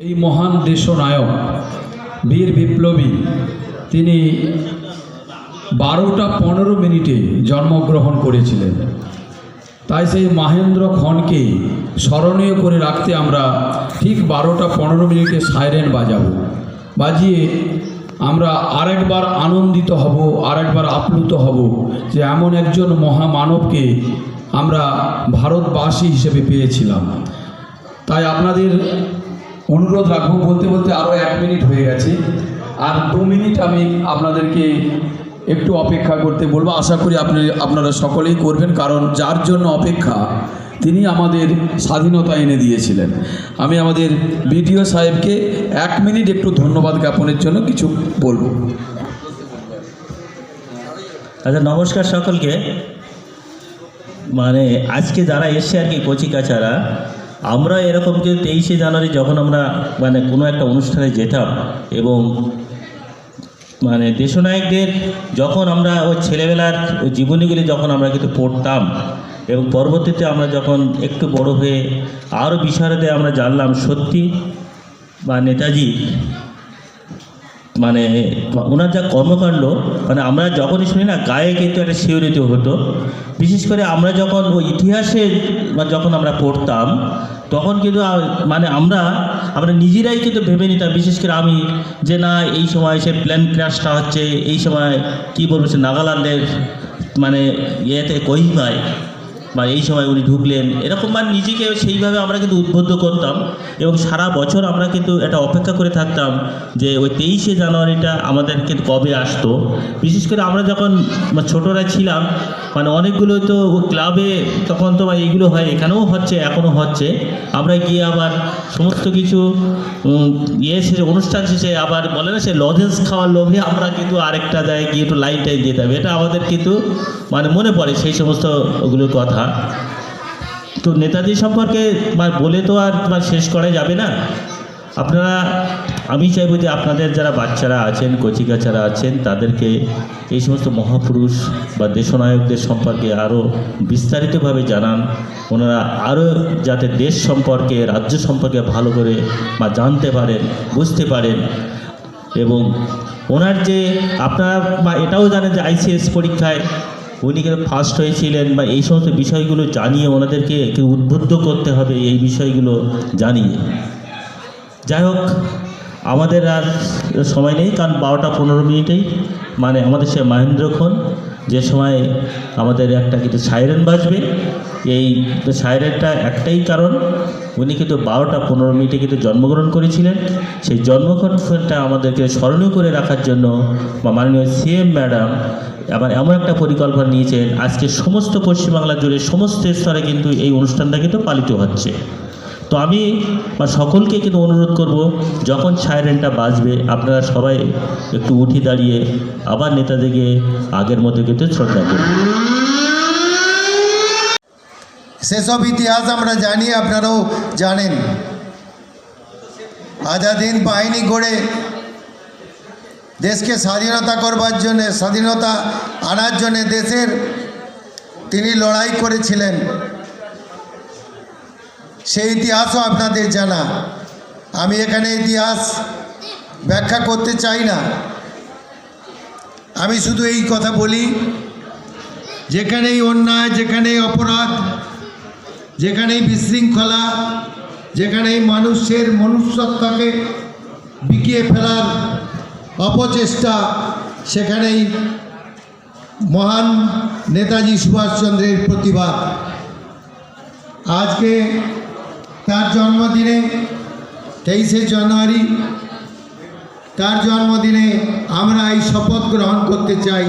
এই মহান দেশনায়ক বীর বিপ্লবী, তিনি বারোটা পনেরো মিনিটে জন্মগ্রহণ করেছিলেন। তাই সেই মাহেন্দ্র খনকে স্মরণীয় করে রাখতে আমরা ঠিক বারোটা পনেরো মিনিটে সাইরেন বাজাবো। বাজিয়ে আমরা আরেকবার আনন্দিত হব, আরেকবার আপ্লুত হব যে এমন একজন মহামানবকে আমরা ভারতবাসী হিসেবে পেয়েছিলাম। তাই আপনাদের অনুরোধ রাখব, বলতে বলতে আরও এক মিনিট হয়ে গেছে। আর দু মিনিট আমি আপনাদেরকে একটু অপেক্ষা করতে বলব। আশা করি আপনি, আপনারা সকলেই করবেন, কারণ যার জন্য অপেক্ষা, তিনি আমাদের স্বাধীনতা এনে দিয়েছিলেন। আমি আমাদের বিডিও সাহেবকে এক মিনিট একটু ধন্যবাদ জ্ঞাপনের জন্য কিছু বলব। আচ্ছা নমস্কার সকলকে। মানে আজকে যারা এসছে আর কি কচি কাচারা আমরা এরকম যে তেইশে জানুয়ারি যখন আমরা মানে কোনো একটা অনুষ্ঠানে যেতাম এবং মানে দেশনায়কদের যখন আমরা ওই ছেলেবেলার ওই জীবনীগুলি যখন আমরা কিন্তু পড়তাম এবং পরবর্তীতে আমরা যখন একটু বড় হয়ে আরও বিশারদে আমরা জানলাম সত্যি বা নেতাজি মানে ওনার যা কর্মকাণ্ড মানে আমরা যখনই শুনি না, গায়ে কিন্তু একটা শিহরিত হতো। বিশেষ করে আমরা যখন ওই ইতিহাসে যখন আমরা পড়তাম, তখন কিন্তু মানে আমরা আমরা নিজেরাই কিন্তু ভেবে নিতাম, বিশেষ করে আমি, যে না, এই সময় সে প্ল্যান ক্র্যাশটা হচ্ছে, এই সময় কী বলব, সে নাগাল্যান্ডের মানে ইয়েতে কহিমায়। বা এই সময় উনি ঢুকলেন, এরকম মানে নিজেকে সেইভাবে আমরা কিন্তু উদ্বুদ্ধ করতাম এবং সারা বছর আমরা কিন্তু এটা অপেক্ষা করে থাকতাম যে ওই তেইশে জানুয়ারিটা আমাদের কিন্তু কবে আসতো। বিশেষ করে আমরা যখন ছোটরা ছিলাম মানে অনেকগুলো তো ক্লাবে তখন তো বা এইগুলো হয়, এখানেও হচ্ছে, এখনও হচ্ছে। আমরা গিয়ে আবার সমস্ত কিছু ইয়ে শেষে, অনুষ্ঠান শেষে আবার বলে না সে লজেন্স খাওয়ার লোভে আমরা কিন্তু আরেকটা জায়গায় গিয়ে একটু লাইন টাইন দিয়ে হবে এটা আমাদের কিন্তু মানে মনে পড়ে সেই সমস্ত ওগুলোর কথা। তো নেতাজি সম্পর্কে বা বলে তো আর শেষ করা যাবে না। আপনারা, আমি চাইব যে আপনাদের যারা বাচ্চারা আছেন, কচিকাচারা আছেন, তাদেরকে এই সমস্ত মহাপুরুষ বা দেশনায়কদের সম্পর্কে আরও বিস্তারিতভাবে জানান। ওনারা আরও যাতে দেশ সম্পর্কে, রাজ্য সম্পর্কে ভালো করে বা জানতে পারেন, বুঝতে পারেন। এবং ওনার যে, আপনারা বা এটাও জানেন যে আইসিএস পরীক্ষায় উনি কেন ফার্স্ট হয়েছিলেন বা এই সমস্ত বিষয়গুলো জানিয়ে ওনাদেরকে উদ্বুদ্ধ করতে হবে, এই বিষয়গুলো জানিয়ে। যাই হোক, আমাদের আর সময় নেই, কারণ বারোটা পনেরো মিনিটেই। মানে আমাদের সে মহেন্দ্রক্ষণ যে সময় আমাদের একটা কিন্তু সাইরেন বাজবে, এই সাইরেনটা একটাই কারণ, উনি কিন্তু বারোটা পনেরো মিনিটে কিন্তু জন্মগ্রহণ করেছিলেন। সেই জন্মগ্রহণটা আমাদেরকে স্মরণীয় করে রাখার জন্য বা মাননীয় সিএম ম্যাডাম আবার এমন একটা পরিকল্পনা নিয়েছেন, আজকে সমস্ত পশ্চিমবাংলা জুড়ে সমস্ত স্তরে কিন্তু এই অনুষ্ঠানটা কিন্তু পালিত হচ্ছে। তো আমি বা সকলকে কিন্তু অনুরোধ করব, যখন সাইরেনটা বাজবে, আপনারা সবাই একটু উঠি দাঁড়িয়ে আবার নেতাদেরকে আগের মতো কিন্তু শ্রদ্ধা করুন। সেসব ইতিহাস আমরা জানি, আপনারাও জানেন। আজাদিন বাহিনী গড়ে দেশকে স্বাধীনতা করবার জন্যে, স্বাধীনতা আনার জন্যে দেশের তিনি লড়াই করেছিলেন। সেই ইতিহাসও আপনাদের জানা। আমি এখানে ইতিহাস ব্যাখ্যা করতে চাই না। আমি শুধু এই কথা বলি, যেখানেই অন্যায়, যেখানেই অপরাধ, যেখানেই বিশৃঙ্খলা, যেখানেই মানুষের মনুষ্যত্বকে বিকিয়ে ফেলার অপচেষ্টা, সেখানেই মহান নেতাজি সুভাষচন্দ্রের প্রতিবাদ। আজকে তার জন্মদিনে তেইশে জানুয়ারি, তার জন্মদিনে আমরা এই শপথ গ্রহণ করতে চাই।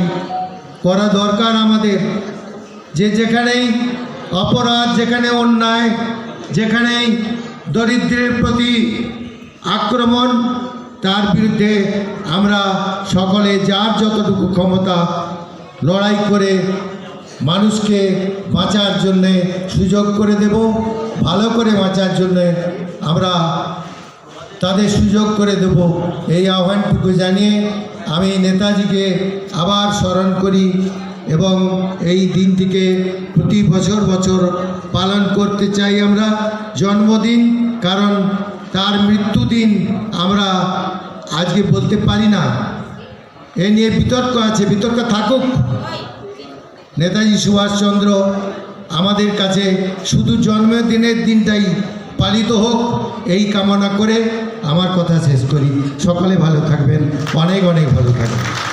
করা দরকার আমাদের যে যেখানেই অপরাধ, যেখানে অন্যায় যেখানেই দরিদ্রের প্রতি আক্রমণ, তার বিরুদ্ধে আমরা সকলে যার যতটুকু ক্ষমতা লড়াই করে মানুষকে বাঁচার জন্যে সুযোগ করে দেব, ভালো করে বাঁচার জন্যে আমরা তাদের সুযোগ করে দেব। এই আহ্বানটুকু জানিয়ে আমি নেতাজিকে আবার স্মরণ করি এবং এই দিনটিকে প্রতি বছর বছর পালন করতে চাই আমরা জন্মদিন, কারণ তার মৃত্যুদিন আমরা আজকে বলতে পারি না। এ নিয়ে বিতর্ক আছে, বিতর্ক থাকুক। নেতাজি সুভাষচন্দ্র আমাদের কাছে শুধু জন্মদিনের দিনটাই পালিত হোক, এই কামনা করে আমার কথা শেষ করি। সকলে ভালো থাকবেন, অনেক অনেক ভালো থাকবেন।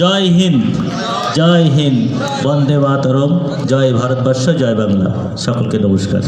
জয় হিন্দ জয় হিন্দ বন্দে মাতরম জয় ভারতবর্ষ জয় বাংলা সকলকে নমস্কার